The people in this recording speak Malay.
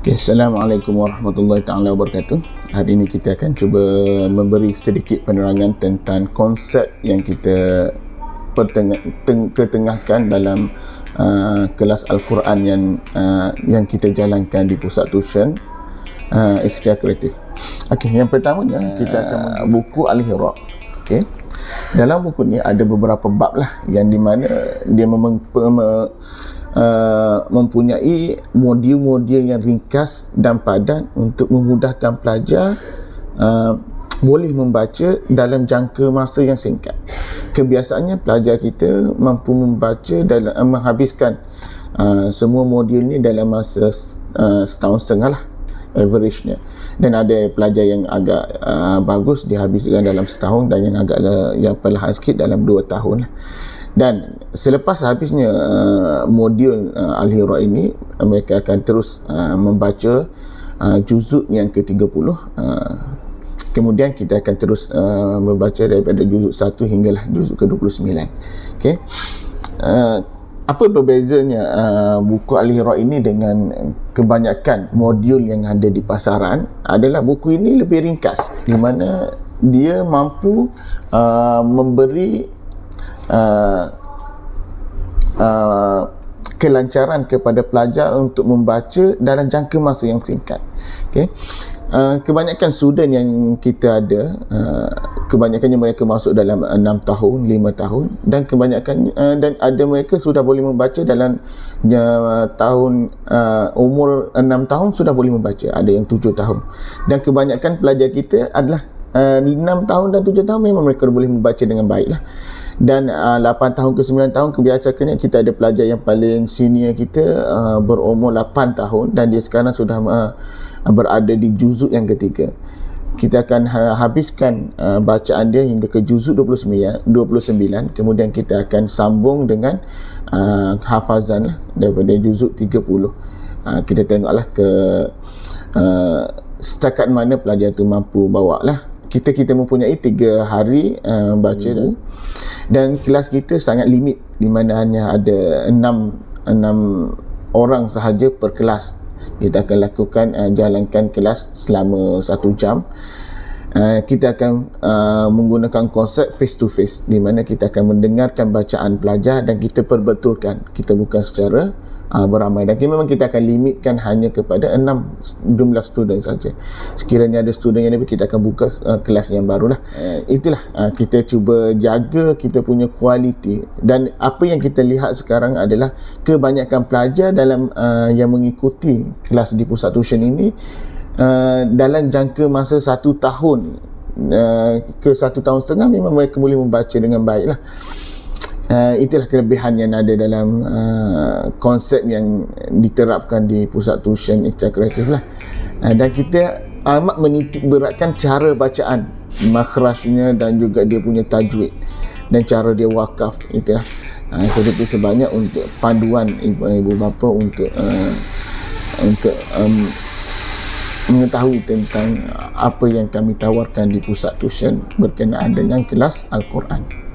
Okay, Assalamualaikum warahmatullahi taala wabarakatuh. Hari ini kita akan cuba memberi sedikit penerangan tentang konsep yang kita pertengah, teng, ketengahkan dalam uh, kelas Al-Quran yang uh, yang kita jalankan di pusat tuition uh, ikhtiar kreatif. Okey, yang pertamanya kita akan uh, buku Al-Hira. Okey. Dalam buku ni ada beberapa bab lah yang di mana dia memang Uh, mempunyai modul-modul yang ringkas dan padat untuk memudahkan pelajar uh, boleh membaca dalam jangka masa yang singkat. Kebiasaannya pelajar kita mampu membaca dalam uh, menghabiskan uh, semua modul ni dalam masa uh, setahun setengah lah average-nya. Dan ada pelajar yang agak uh, bagus dihabiskan dalam setahun dan yang agak uh, yang perlahan sikit dalam dua tahun lah dan selepas habisnya uh, modul uh, Al-Hira ini mereka akan terus uh, membaca uh, juzuk yang ke-30 uh, kemudian kita akan terus uh, membaca daripada juzuk 1 hinggalah juzuk ke-29 okey? Uh, apa perbezanya uh, buku Al-Hira ini dengan kebanyakan modul yang ada di pasaran adalah buku ini lebih ringkas di mana dia mampu uh, memberi uh, uh, kelancaran kepada pelajar untuk membaca dalam jangka masa yang singkat. Okay. Uh, kebanyakan student yang kita ada, uh, kebanyakannya mereka masuk dalam enam tahun, lima tahun dan kebanyakan uh, dan ada mereka sudah boleh membaca dalam uh, tahun uh, umur enam tahun sudah boleh membaca, ada yang tujuh tahun. Dan kebanyakan pelajar kita adalah uh, tahun dan tujuh tahun memang mereka boleh membaca dengan baiklah. Dan uh, 8 tahun ke 9 tahun kebiasaannya kita ada pelajar yang paling senior kita uh, berumur 8 tahun dan dia sekarang sudah uh, berada di juzuk yang ketiga. Kita akan ha- habiskan uh, bacaan dia hingga ke juzuk 29 29 kemudian kita akan sambung dengan uh, hafazan lah, daripada juzuk 30 uh, kita tengoklah ke uh, setakat mana pelajar tu mampu bawa lah kita kita mempunyai tiga hari uh, baca hmm. dan kelas kita sangat limit di mana hanya ada enam enam orang sahaja per kelas. Kita akan lakukan uh, jalankan kelas selama satu jam. Uh, kita akan uh, menggunakan konsep face to face di mana kita akan mendengarkan bacaan pelajar dan kita perbetulkan. Kita bukan secara uh, beramai. Dan memang kita akan limitkan hanya kepada enam jumlah student saja. Sekiranya ada student yang lebih kita akan buka uh, kelas yang baru lah uh, itulah uh, kita cuba jaga kita punya kualiti. Dan apa yang kita lihat sekarang adalah kebanyakan pelajar dalam uh, yang mengikuti kelas di pusat tuition ini uh, dalam jangka masa satu tahun Uh, ke satu tahun setengah memang mereka boleh membaca dengan baik lah uh, itulah kelebihan yang ada dalam uh, konsep yang diterapkan di pusat tuition kreatif lah uh, dan kita amat menitik beratkan cara bacaan makhrajnya dan juga dia punya tajwid dan cara dia wakaf itulah uh, sedikit sebanyak untuk panduan ibu-ibu bapa untuk uh, untuk um, mengetahui tentang apa yang kami tawarkan di pusat tuition berkenaan dengan kelas Al-Quran.